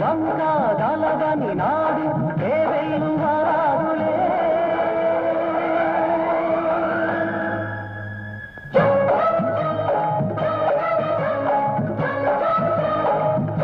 వంక గలవని నాడు